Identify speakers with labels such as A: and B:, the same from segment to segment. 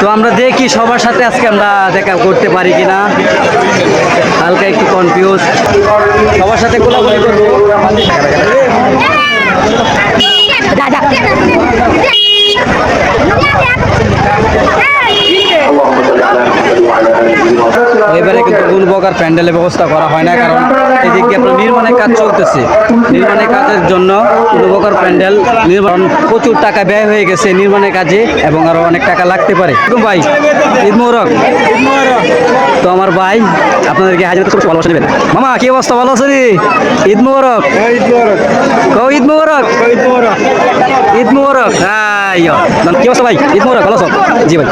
A: তো আমরা দেখি সবার সাথে আজকে আমরা দেখা করতে পারি কিনা। হালকা একটু কনফিউজ সবার সাথে কোলাকুলি করব এবারে কিন্তু কোন প্রকার প্যান্ডেলের ব্যবস্থা করা হয় না কারণ এদিকে আপনার নির্মাণের কাজ চলতেছে। নির্মাণের কাজের জন্য কোনো প্রকার প্যান্ডেল নির্মাণ প্রচুর টাকা ব্যয় হয়ে গেছে নির্মাণের কাজে এবং আরও অনেক টাকা লাগতে পারে। ভাই ঈদ মোহরক তো আমার ভাই আপনাদেরকে হাজার খুব ভালোবাসা নেবেন মামা কি অবস্থা? ভালো আছে রে? ঈদ মোহরক কও ঈদ মোহরক ঈদ মোহরক আইয় কি অবস্থা ভাই? ঈদ মোহরক ভালো আছো? জি ভাই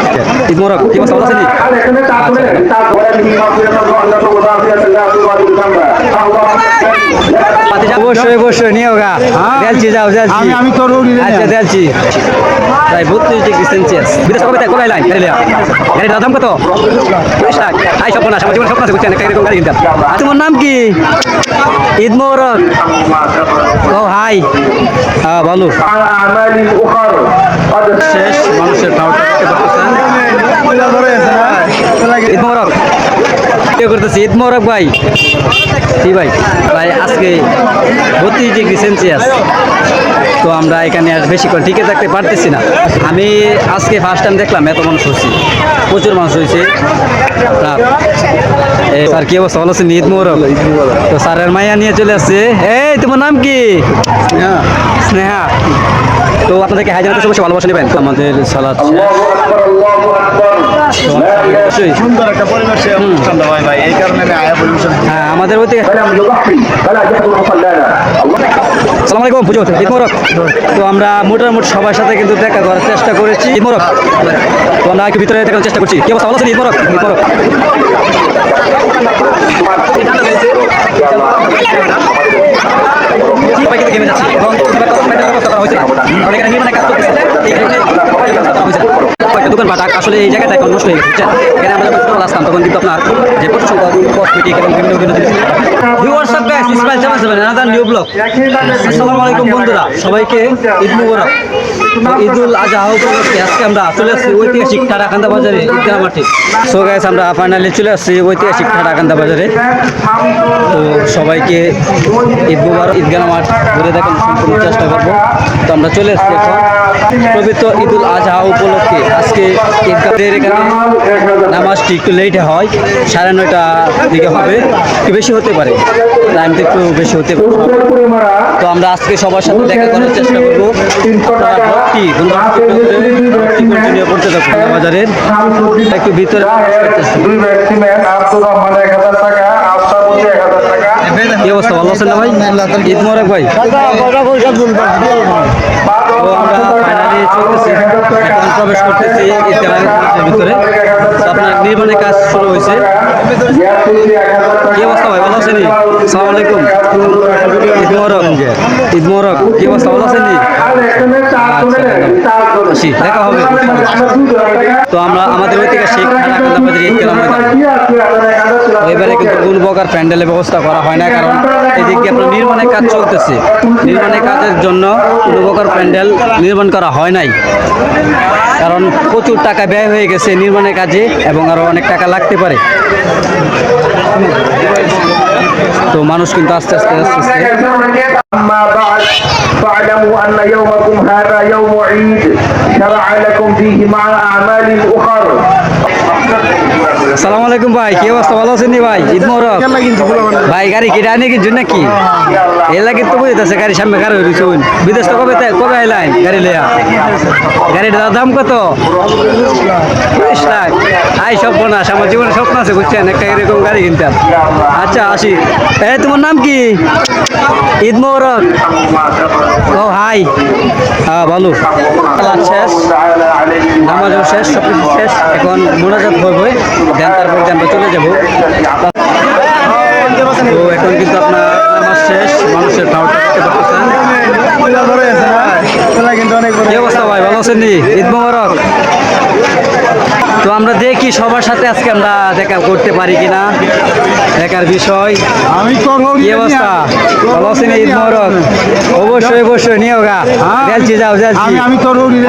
A: ঈদ মোহরক কি অবস্থা? ভালো আছেন? অবশ্যই অবশ্যই নিও গা। যাও
B: আমি- আমি তোর
A: আচ্ছা
B: যাই।
A: তাই বত্রিশ ডিগ্রি সেলসিয়াস বিদেশ কবে তাই কবে আইলাই গাড়ি লিয়া গাড়ির দাম কত? তিরিশ লাখ। আই স্বপ্ন না আমার জীবনে স্বপ্ন আছে বুঝছেন? এরকম গাড়ি কিনতাম তোমার নাম কি? ঈদ মোহরক ও হাই। হ্যাঁ বলো। শেষ মানুষের ঈদ মোহরক করতেছি। ঈদ মোহরক ভাই। কি ভাই? ভাই আজকে বত্রিশ ডিগ্রি সেলসিয়াস। তো আমরা এখানে আর বেশিক্ষণ টিকে থাকতে পারতেছি না। আমি আজকে ফার্স্ট টাইম দেখলাম এত মানুষ হয়েছে। প্রচুর মানুষ হয়েছে। আপনার স্যার কি অবস্থা? ভালো আছেন? ঈদ মোহরক তো স্যারের মাইয়া নিয়ে চলে আসছে। এই তোমার নাম কি? স্নেহা। তো আপনাদেরকে হাজার সবসময় ভালোবাসা নেবেন। আমাদের সালাদ অবশ্যই।
B: সুন্দর একটা পরিবেশে অনুষ্ঠানটা হয় ভাই এই কারণে আমি আয়া পরিবেশন
A: হ্যাঁ আমাদের ওই সালাম আলাইকুম পুজো ঈদ মোরক তো আমরা মোটামুটি সবার সাথে কিন্তু দেখা করার চেষ্টা করেছি। ঈদ মোরক তো আমরা একটু ভিতরে দেখার চেষ্টা করছি। কি অবস্থা ভালো আছেন? ঈদ মোরক ঈদ মোরক কয়েকটা দোকানপাট আসলে এই জায়গাটা এখন নষ্ট হয়ে গেছে এখানে আমরা যখন তখন কিন্তু আপনার যে প্রচুর কসমেটিক এবং বিভিন্ন বিভিন্ন জিনিস নিউ বন্ধুরা সবাইকে আমরা চলে আসছি ঐতিহাসিক টাটাকান্দা বাজারে গাইস আমরা ফাইনালি চলে আসছি ঐতিহাসিক টাটাকান্দা বাজারে। তো সবাইকে ঈদ মুবারক ঈদগাহ মাঠ ঘুরে দেখার সম্পূর্ণ চেষ্টা করব। তো আমরা চলে এসেছি এখন পবিত্র ঈদুল আজহা উপলক্ষে। আজকে ঈদগাহের এখানে নামাজটি একটু লেটে হয়, সাড়ে নয়টা দিকে হবে, একটু বেশি হতে পারে। টাইমটা একটু বেশি হতে পারে। তো আমরা আজকে সবার সাথে দেখা করার চেষ্টা করব। ভক্তি কন্টিনিউ করতে থাকুন বাজারের। একটু ভিতরে
B: দুই নেন আব্দুর রহমান এক হাজার টাকা আফতাবুদ্দি এক হাজার টাকা।
A: কি অবস্থা, ভালো আছেন না ভাই? ঈদ মোবারক ভাই। তো আমরা ফাইনালি চলতেছি এখন প্রবেশ করতেছি ঈদগাহের ভিতরে। আপনার নির্মাণের কাজ শুরু হয়েছে। কি অবস্থা ভাই, ভালো আছেন সালাম আলাইকুম। ঈদ মোহরক ঈদ মোহরক কি অবস্থা, ভালো আছেন আসি, দেখা হবে। তো আমরা আমাদের ওই থেকে ঈদগাহ ময়দান এবারে কিন্তু কোন প্রকার প্যান্ডেলের ব্যবস্থা করা হয় না, কারণ এদিকে আপনার নির্মাণের কাজ চলতেছে। নির্মাণের কাজের জন্য কোনো প্রকার প্যান্ডেল নির্মাণ করা হয় নাই। কারণ প্রচুর টাকা ব্যয় হয়ে গেছে নির্মাণের কাজে এবং আরও অনেক টাকা লাগতে পারে তো মানুষ কিন্তু আস্তে আস্তে আস্তে আস্তে
B: أما بعد فاعلموا أن يومكم هذا يوم عيد شرع لكم فيه مع أعمال أخر
A: সালাম আলাইকুম ভাই কি অবস্থা? ভালো আছেন ভাই? ঈদ মোহরক ভাই গাড়ি কিনে আনি কিনছেন নাকি? এ লাগে তো বুঝতেছে গাড়ি সামনে গাড়ি হয়েছে বিদেশ তো কবে কবে আইলাইন গাড়ি লিয়া গাড়ির দাম কত? বিশ লাখ। আই সব বোনাস আমার জীবনে স্বপ্ন আছে বুঝছেন? একটা এরকম গাড়ি কিনতাম। আচ্ছা আসি। এ তোমার নাম কি? ঈদ মোহরক ও হাই। হ্যাঁ সালাদ শেষ নামাজও শেষ সব শেষ। এখন মোনাজাত হবে দেন তারপর আমরা চলে যাব। তো এখন কিন্তু আপনার নামাজ শেষ মানুষের ভাওটা দেখতে পাচ্ছেন কি অবস্থা ভাই ভালো আছেন ঈদ মোবারক। তো আমরা দেখি সবার সাথে আজকে আমরা দেখা করতে পারি কিনা দেখার বিষয়।
C: আমি
A: কি অবস্থা? ভালো আছেন ঈদ মোহরক অবশ্যই অবশ্যই গা। যাচ্ছি যাও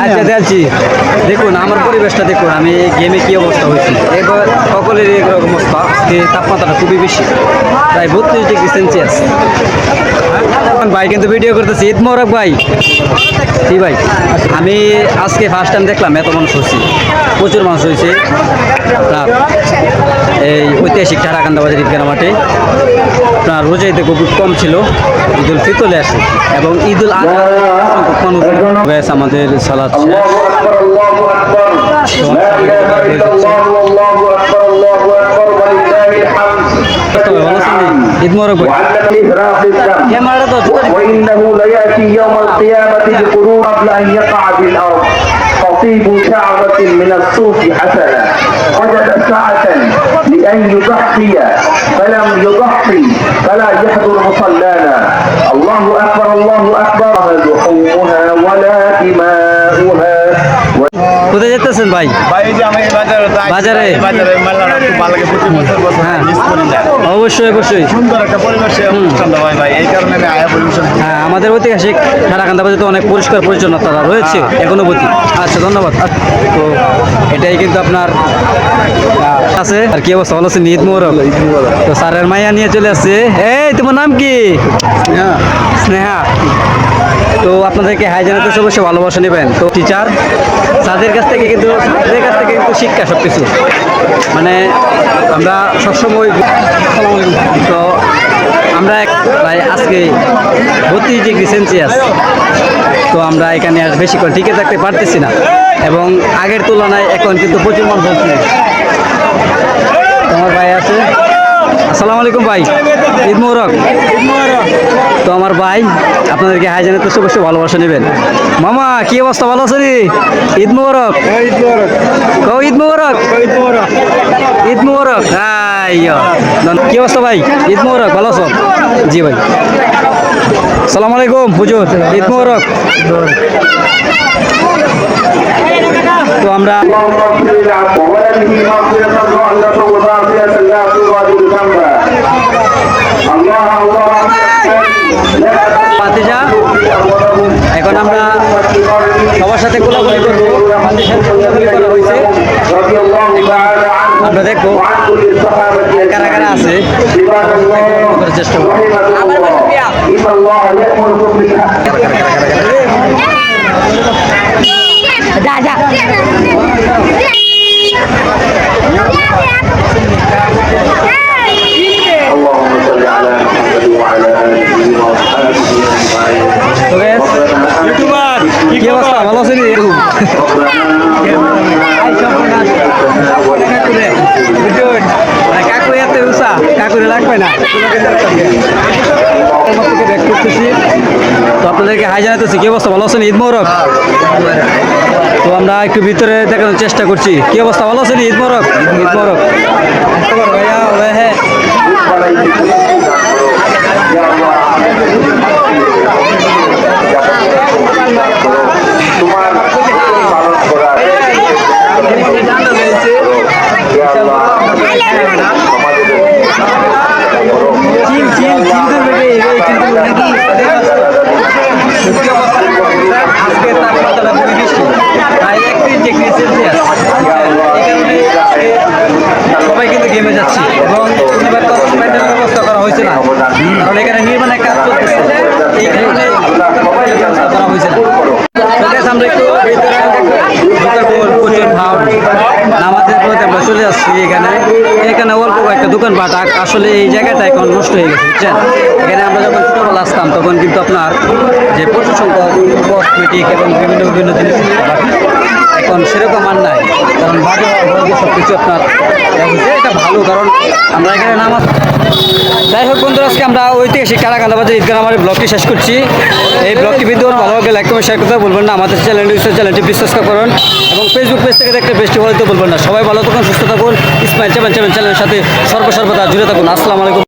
A: আচ্ছা যাচ্ছি দেখুন আমার পরিবেশটা দেখুন আমি গেমে কি অবস্থা হয়েছি? এবার সকলের এরকম অবস্থা আজকে তাপমাত্রাটা খুবই বেশি প্রায় বত্রিশ ডিগ্রি সেলসিয়াস। ভাই কিন্তু ভিডিও করতেছি ঈদ মোহরক ভাই। জি ভাই? আমি আজকে ফার্স্ট টাইম দেখলাম এত মানুষ হচ্ছে প্রচুর মানুষ হয়েছে। আপনার এই ঐতিহাসিক ঠারাকান্দা বাজার ঈদগানা মাঠে। আপনার রোজাইতে খুব কম ছিল ঈদুল ফিতলে আসে এবং ঈদুল আজহা অসংখ্য মানুষ ব্যাস আমাদের সালাদ ঈদ মোবারক ভাই ক্যামেরাটা তো জোরে
B: وإنه ليأتي يوم القيامة بقرون قبل أن يقع في الأرض خطيب شعرة من الصوف حسنة وجد ساعة لأن يضحي فلم يضحي فلا يحضر مصلانا الله أكبر الله أكبر لحومها ولا
C: করি বাজারে
A: অবশ্যই অবশ্যই।
C: সুন্দর একটা পরিবেশে অনুষ্ঠানটা হয় ভাই এই কারণে আমি আয়া পরিবেশন
A: হ্যাঁ আমাদের ঐতিহাসিক ঠারাকান্দা বাজার তো অনেক পরিষ্কার পরিচ্ছন্নতা রয়েছে এখনও অবধি। আচ্ছা ধন্যবাদ। আচ্ছা, তো এটাই কিন্তু আপনার আছে। আর কি অবস্থা? ভালো আছেন? ঈদ মোহরম তো স্যারের মাইয়া নিয়ে চলে আসছে। এই তোমার নাম কি? স্নেহা। তো আপনাদেরকে হাই জানাতে অবশ্যই ভালোবাসা নেবেন। তো টিচার তাদের কাছ থেকে কিন্তু তাদের কাছ থেকে কিন্তু শিক্ষা সব কিছু মানে আমরা সবসময় তো আমরা এক প্রায় আজকে বত্রিশ ডিগ্রি সেলসিয়াস। তো আমরা এখানে আর বেশি করে টিকে থাকতে পারতেছি না। এবং আগের তুলনায় এখন কিন্তু প্রচুর মানুষ হচ্ছে তোমার ভাই আছে? আসসালামু আলাইকুম ভাই। ঈদ মোহরক তো আমার ভাই, আপনাদেরকে হাই জানাতে অবশ্যই ভালোবাসা নেবেন। মামা, কি অবস্থা? ভালো আছে রে ঈদ মোহরক কও ঈদ মোহরক ঈদ মোহরক আইয়ো কি অবস্থা ভাই? ঈদ মোহরক ভালো আছো? জি ভাই। সালাম আলাইকুম, হুজুর, ঈদ মোবারক। তো আমরা পাতিজা, এখন আমরা সবার সাথে কোলাগুলি করব। পাতিজার করা হয়েছে। আমরা দেখব কারা কারা আছে। চেষ্টা করব।
B: إن الله يأمركم بالعدل
D: যা যা
A: কাকুরে লাগবে না। ব্যাক করতেছি তো আপনাদেরকে হাই জানাতেছি কি অবস্থা? ভালো আছেন ঈদ মোহরক তো আমরা একটু ভিতরে দেখানোর চেষ্টা করছি। কি অবস্থা? ভালো আছেন ঈদ মোহরক ঈদ মোহরক হ্যাঁ
B: তোমার পালন করার
A: চিল চিল চিন্তুর বেটে এই চিন্তুর নাকি সত্যি অবস্থা আজকে তাপমাত্রা খুবই বেশি প্রায় একত্রিশ ডিগ্রি সেলসিয়াস সবাই কিন্তু গেমে যাচ্ছি এবং তো ব্যবস্থা করা হয়েছে না। কারণ এখানে নির্মাণের কাজ করতে এই কারণে ব্যবস্থা করা হয়েছে আমরা একটু ভিতরে ঢোকার পর প্রচুর ভাব নামাজের আসছি এখানে। এখানে অল্প কয়েকটা দোকানপাট বাটাক আসলে এই জায়গাটা এখন নষ্ট হয়ে গেছে, বুঝছেন? এখানে আমরা যখন ছোটোবেলা আসতাম, তখন কিন্তু আপনার যে প্রচুর সংখ্যক কসমেটিক এবং বিভিন্ন বিভিন্ন জিনিস এখন সেরকম আর নাই। কারণ বাজে সব কিছু আপনার এটা ভালো, কারণ আমরা এখানে নামাজ যাই হোক বন্ধুরা, আজকে আমরা ঐতিহাসিক কারাকান্দা বাজার ঈদগাহ আমার ব্লগটি শেষ করছি। এই ব্লগটি ভিডিও ভালোভাবে লাইক কমেন্ট শেয়ার করতে বলবেন না। আমাদের চ্যানেলটি চ্যানেলটি বিশ্বাস করুন এবং ফেসবুক পেজ থেকে দেখতে বেশি হয়তো বলবেন না। সবাই ভালো থাকুন, সুস্থ থাকুন ইসমাইল চ্যানেল চ্যানেলের সাথে সর্বসর্বদা জুড়ে থাকুন। আসসালামু আলাইকুম।